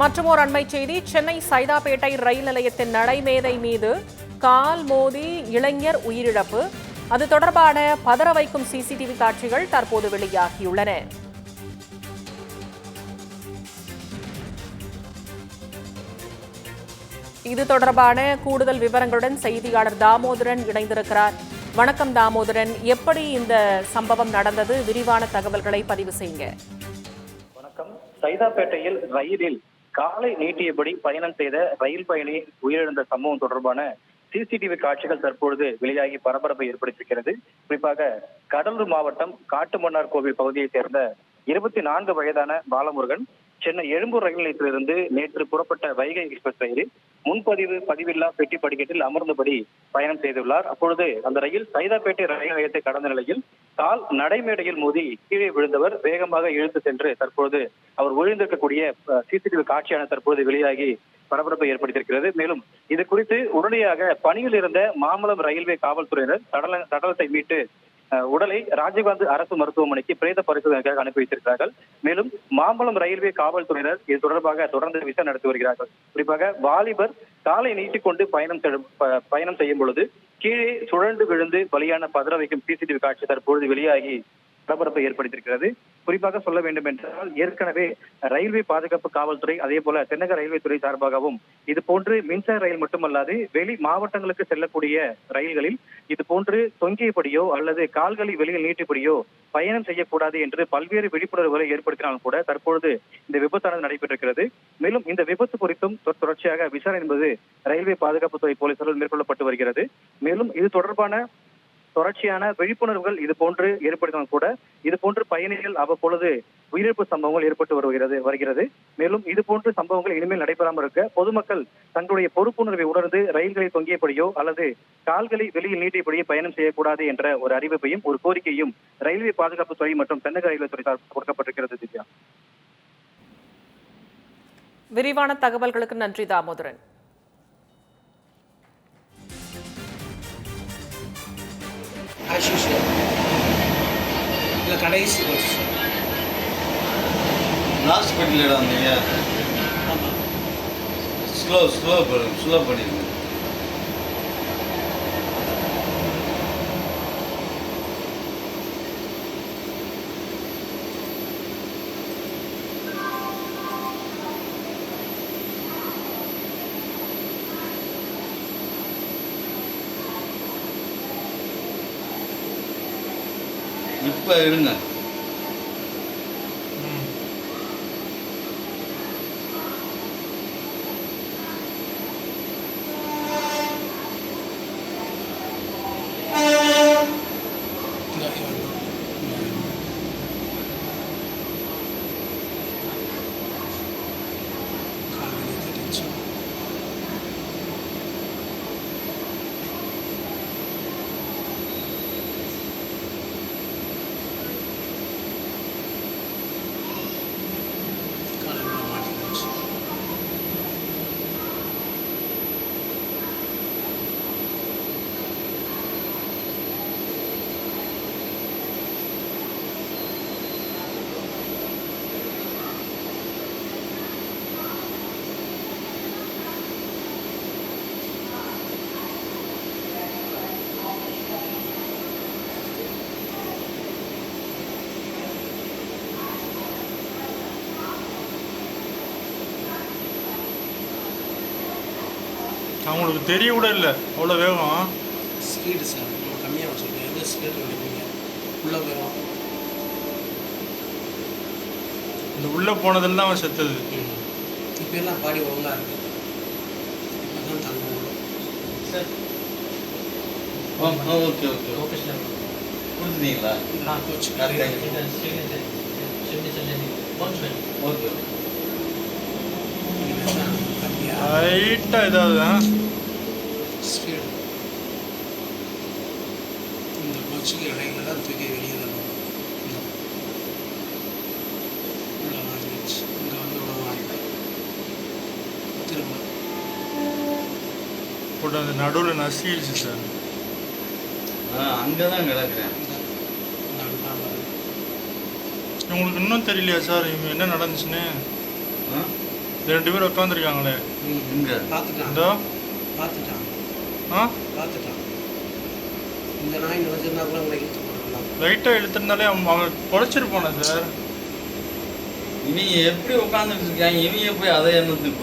மற்றும் ஒரு அண்மை செய்தி சென்னை சைதாப்பேட்டை ரயில் நிலையத்தின் நடைமேதை மீது கால் மோதி இளைஞர் உயிரிழப்பு. அது தொடர்பான பதற வைக்கும் சிசிடிவி காட்சிகள் தற்போது வெளியாகியுள்ளன. இது தொடர்பான கூடுதல் விவரங்களுடன் செய்தியாளர் தாமோதரன் இணைந்திருக்கிறார். வணக்கம் தாமோதரன். எப்படி இந்த சம்பவம் நடந்தது? விரிவான தகவல்களை பதிவு செய்யுங்க. வணக்கம். சைதாப்பேட்டையில் ரயிலில் காலை நீட்டியபடி பயணம் செய்த ரயில் பயணி உயிரிழந்த சம்பவம் தொடர்பான சிசிடிவி காட்சிகள் தற்பொழுது வெளியாகி பரபரப்பை ஏற்படுத்தியிருக்கிறது. குறிப்பாக கடலூர் மாவட்டம் காட்டுமன்னார் கோவில் பகுதியைச் சேர்ந்த இருபத்தி நான்கு வயதான பாலமுருகன் சென்னை எழும்பூர் ரயில் நிலையத்திலிருந்து நேற்று புறப்பட்ட வைகை எக்ஸ்பிரஸ் ரயிலில் முன்பதிவு பதிவில்லா பெட்டி படிக்கட்டில் அமர்ந்தபடி பயணம் செய்துள்ளார். அப்பொழுது அந்த ரயில் சைதாப்பேட்டை ரயில் நிலையத்தை கடந்த நிலையில் கால் நடைமேடையில் மோதி கீழே விழுந்தவர் வேகமாக இழுத்து சென்று தற்பொழுது அவர் ஒழிந்திருக்கக்கூடிய சிசிடிவி காட்சியான தற்போது வெளியாகி பரபரப்பை ஏற்படுத்தியிருக்கிறது. மேலும் இது குறித்து உடனடியாக பணியில் இருந்த மாமலம் ரயில்வே காவல்துறையினர் சடல சடலத்தை மீட்டு உடலை ராஜீவ்காந்தி அரசு மருத்துவமனைக்கு பிரேத பரிசோதனைக்காக அனுப்பி வைத்திருக்கிறார்கள். மேலும் மாம்பழம் ரயில்வே காவல்துறையினர் இது தொடர்பாக தொடர்ந்து விசாரணை நடத்தி வருகிறார்கள். குறிப்பாக வாலிபர் காலை நீட்டிக்கொண்டு பயணம் ப- பயணம் செய்யும் பொழுது கீழே சுழண்டு விழுந்து பலியான பதற வைக்கும் சிசிடிவி காட்சி தற்பொழுது வெளியாகி பரபரப்பை ஏற்படுத்தியிருக்கிறது. குறிப்பாக சொல்ல வேண்டும் என்றால் ஏற்கனவே ரயில்வே பாதுகாப்பு காவல்துறை அதே போல தென்னக ரயில்வே துறை சார்பாகவும் இது போன்று மின்சார ரயில் மட்டுமல்லாது வெளி மாவட்டங்களுக்கு செல்லக்கூடிய ரயில்களில் இது போன்று தொங்கியபடியோ அல்லது கால்களை வெளியில் நீட்டிபடியோ பயணம் செய்யக்கூடாது என்று பல்வேறு விழிப்புணர்வுகளை ஏற்படுத்தினாலும் கூட தற்பொழுது இந்த விபத்தானது நடைபெற்றிருக்கிறது. மேலும் இந்த விபத்து குறித்தும் தொடர்ச்சியாக விசாரணை என்பது ரயில்வே பாதுகாப்புத்துறை போலீசாரால் மேற்கொள்ளப்பட்டு வருகிறது. மேலும் இது தொடர்பான தொடர்ச்சியான விழிப்புணர்வுகள் இது போன்று ஏற்படுத்தினால் கூட இது போன்று பயணிகள் அவ்வப்பொழுது உயிரிழப்பு சம்பவங்கள் ஏற்பட்டு வருகிறது வருகிறது. மேலும் இது போன்ற சம்பவங்கள் இனிமேல் நடைபெறாமல் இருக்க பொதுமக்கள் தங்களுடைய பொறுப்புணர்வை உணர்ந்து ரயில்களை தொங்கியபடியோ அல்லது கால்களை வெளியில் நீட்டியபடியோ பயணம் செய்யக்கூடாது என்ற ஒரு அறிவிப்பையும் ஒரு கோரிக்கையும் ரயில்வே பாதுகாப்பு துறை மற்றும் தென்னக ரயில்வே துறை சார்பில் கொடுக்கப்பட்டிருக்கிறது திவ்யா. விரிவான தகவல்களுக்கு நன்றி தாமோதரன். இல்லை கடைசி பஸ் லாஸ்ட் பெட்டில் வந்தீங்க ஆமாம் ஸ்லோ ஸ்லோ ஸ்லோ பண்ணிடுங்க இப்போ இருங்க. அவங்களுக்கு தெரிய கூட இல்லை. அவ்வளோ வேகம். ஸ்பீடு சார் நம்ம கம்மியாக சொல்லுங்கள் எந்த ஸ்பீடு நினைப்பீங்க உள்ளே போயிடும் இந்த உள்ளே போனதில் தான் அவன் செத்தது. இப்போ எல்லாம் பாடி ஒழுங்காக இருக்கு. இப்போ தான் தங்க முடியும் ஓகே ஓகே கொடுத்துட்டீங்களா நான் கோச்சு ஓகே கம்மியாக லைட்டாக ஏதாவது ஆ? ஸ்பீடு இந்த கோச்சுக்கு இடையில தான் தூக்கி வெளியே இந்த உள்ள வாங்கிடுச்சு இங்கே வந்து உள்ள வாங்கிட்டேன் திரும்ப. போட்டு அந்த நடுவில் நசிக்கிடுச்சு சார். ஆ அங்கே தான் கிடக்குறேன் உங்களுக்கு இன்னும் தெரியலையா சார்? இவங்க என்ன நடந்துச்சுன்னு? ஆ? ரெண்டு பேரும் உட்காந்துருக்காங்களே இங்க பார்த்துட்டான். பார்த்துட்டான். ஆ? பார்த்துட்டான். இந்த நாய் வச்சிருந்தா கூட உங்களை இழுத்து போட்டுருக்கலாம் லைட்டாக இழுத்துருந்தாலே அவன் அவன் பொழைச்சிருப்பானே சார் இவங்க எப்படி உட்காந்துட்டு இருக்காங்க இவங்க போய் அதை என்னத்துக்கு